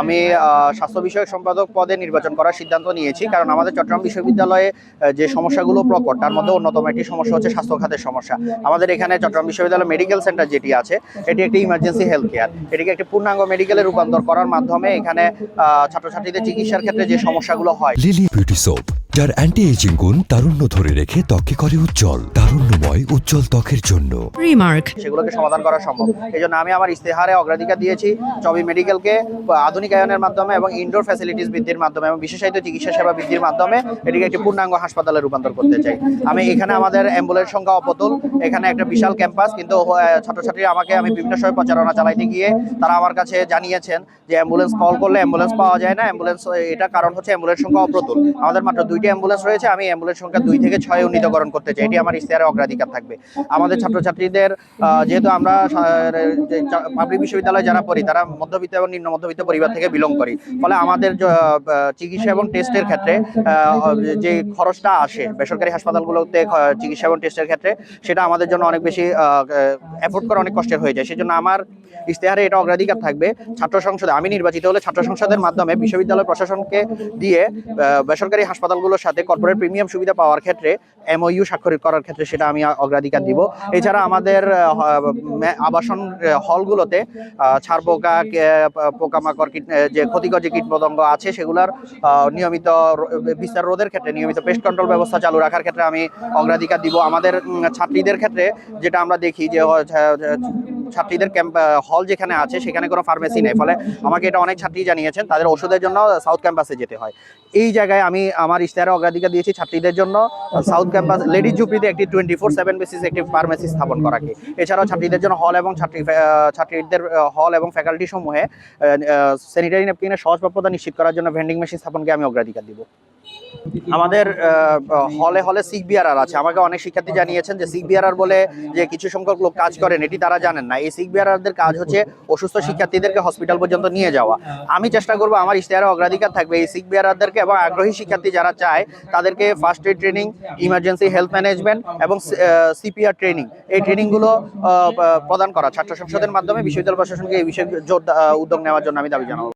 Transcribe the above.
আমি স্বাস্থ্য বিষয়ক সম্পাদক পদে নির্বাচন করার সিদ্ধান্ত নিয়েছি, কারণ আমাদের চট্টগ্রাম বিশ্ববিদ্যালয়ে যে সমস্যাগুলো প্রকট, তার মধ্যে অন্যতম একটি সমস্যা হচ্ছে স্বাস্থ্য খাতের সমস্যা। আমাদের এখানে চট্টগ্রাম বিশ্ববিদ্যালয় মেডিকেল সেন্টার যেটি আছে, এটি একটি ইমার্জেন্সি হেলথ কেয়ার এটিকে একটি পূর্ণাঙ্গ মেডিকেলে রূপান্তর করার মাধ্যমে এখানে ছাত্রছাত্রীদের চিকিৎসার ক্ষেত্রে যে সমস্যাগুলো হয় লিলি বিউটি সোপ যার অ্যান্টি এজিং গুণ তারুণ্য ধরে রেখে ত্বককে করে উজ্জ্বল তারুণ্যময় উজ্জ্বল ত্বকের জন্য। Remark. সেগুলোকে সমাধান করা সম্ভব। এই জন্য আমি আমার ইস্তেহারে অগ্রাধিকার দিয়েছি চবি মেডিকেলকে আধুনিকায়নের মাধ্যমে এবং ইনডোর ফ্যাসিলিটিস বৃদ্ধির মাধ্যমে এবং বিশেষায়িত চিকিৎসা সেবা বৃদ্ধির মাধ্যমে এটিকে একটি পূর্ণাঙ্গ হাসপাতালে রূপান্তর করতে চাই। আমি এখানে আমাদের অ্যাম্বুলেন্স সংখ্যা অপতুল। এখানে একটা বিশাল ক্যাম্পাস কিন্তু আহ, ছাত্রছাত্রীরা আমাকে আমি বিভিন্ন সময় প্রচারণা চালাইতে গিয়ে তারা আমার কাছে জানিয়েছেন যে অ্যাম্বুলেন্স কল করলে অ্যাম্বুলেন্স পাওয়া যায় না। অ্যাম্বুলেন্স এটা কারণ হচ্ছে অ্যাম্বুলেন্স সংখ্যা অপ্রতুল। আমাদের মাত্র দুইটি অ্যাম্বুলেন্স রয়েছে। আমি অ্যাম্বুলেন্স সংখ্যা দুই থেকে ছয় উন্নীতকরণ করতে চাই। এটি আমার ইশতেহারে অগ্রাধিকার থাকবে। আমাদের ছাত্রছাত্রীদের যেহেতু আমরা পাবলিক বিশ্ববিদ্যালয়ে যারা পড়ি, তারা মধ্যবিত্ত এবং নিম্ন মধ্যবিত্ত পরিবার থেকে বিলং করি। ফলে আমাদের চিকিৎসা এবং টেস্টের ক্ষেত্রে যে খরচটা আসে, বেসরকারি হাসপাতালগুলোতে চিকিৎসা এবং টেস্টের ক্ষেত্রে, সেটা আমাদের জন্য অনেক বেশি অ্যাফোর্ড করা অনেক কষ্টের হয়ে যায়। সেজন্য আমার ইশতেহারে এটা অগ্রাধিকার থাকবে। ছাত্র সংসদে, আমি নির্বাচিত হলে ছাত্র সংসদের মাধ্যমে বিশ্ববিদ্যালয় প্রশাসনকে দিয়ে বেসরকারি হাসপাতালগুলোর সাথে কর্পোরেট প্রিমিয়াম সুবিধা পাওয়ার ক্ষেত্রে এমওইউ স্বাক্ষরিত করার ক্ষেত্রে সেটা আমি অগ্রাধিকার দিব। এছাড়া আমাদের আবাসন হলগুলোতে ছারপোকা পোকামাকড় কীট যে ক্ষতিকর যে কীটপতঙ্গ আছে সেগুলোর নিয়মিত বিস্তার রোধের ক্ষেত্রে নিয়মিত পেস্ট কন্ট্রোল ব্যবস্থা চালু রাখার ক্ষেত্রে আমি অগ্রাধিকার দিব। আমাদের ছাত্রীদের ক্ষেত্রে যেটা আমরা দেখি যে ছাত্রীদের ক্যাম্প হল যেখানে আছে, সেখানে কোনো ফার্মেসি নেই। ফলে আমাকে এটা অনেক ছাত্রী জানিয়েছেন, তাদের ওষুধের জন্য সাউথ ক্যাম্পাসে যেতে হয়। এই জায়গায় আমি আমার ইশতেহারে অগ্রাধিকার দিয়েছি ছাত্রীদের জন্য সাউথ ক্যাম্পাস লেডিজ জুপিতে একটি টোয়েন্টি ফোর সেভেন বেসিস একটি ফার্মেসি স্থাপন করাকে। এছাড়াও ছাত্রীদের জন্য হল এবং ছাত্রী ছাত্রীদের হল এবং ফ্যাকাল্টি সমূহে স্যানিটারি ন্যাপকিনের সহজপ্রাপ্যতা নিশ্চিত করার জন্য ভেন্ডিং মেশিন স্থাপনকে আমি অগ্রাধিকার দিব। আমাদের হলে হলে সিক আছে। আমাকে অনেক শিক্ষার্থী জানিয়েছেন যে সিক বলে যে কিছু সংখ্যক লোক কাজ করেন, এটি তারা জানেন না। এই সিক কাজ হচ্ছে অসুস্থ শিক্ষার্থীদেরকে হসপিটাল পর্যন্ত নিয়ে যাওয়া। আমি চেষ্টা করব, আমার ইশতেহারে অগ্রাধিকার থাকবে। এই সিক বিআরআরদেরকে এবং আগ্রহী শিক্ষার্থী যারা চায়, তাদেরকে first aid training emergency health management এবং সিপিআর ট্রেনিং এই ট্রেনিংগুলো প্রদান করা। ছাত্র সংসদের মাধ্যমে বিশ্ববিদ্যালয় প্রশাসনকে এই বিষয়ে জোর উদ্যোগ নেওয়ার জন্য আমি দাবি জানাব।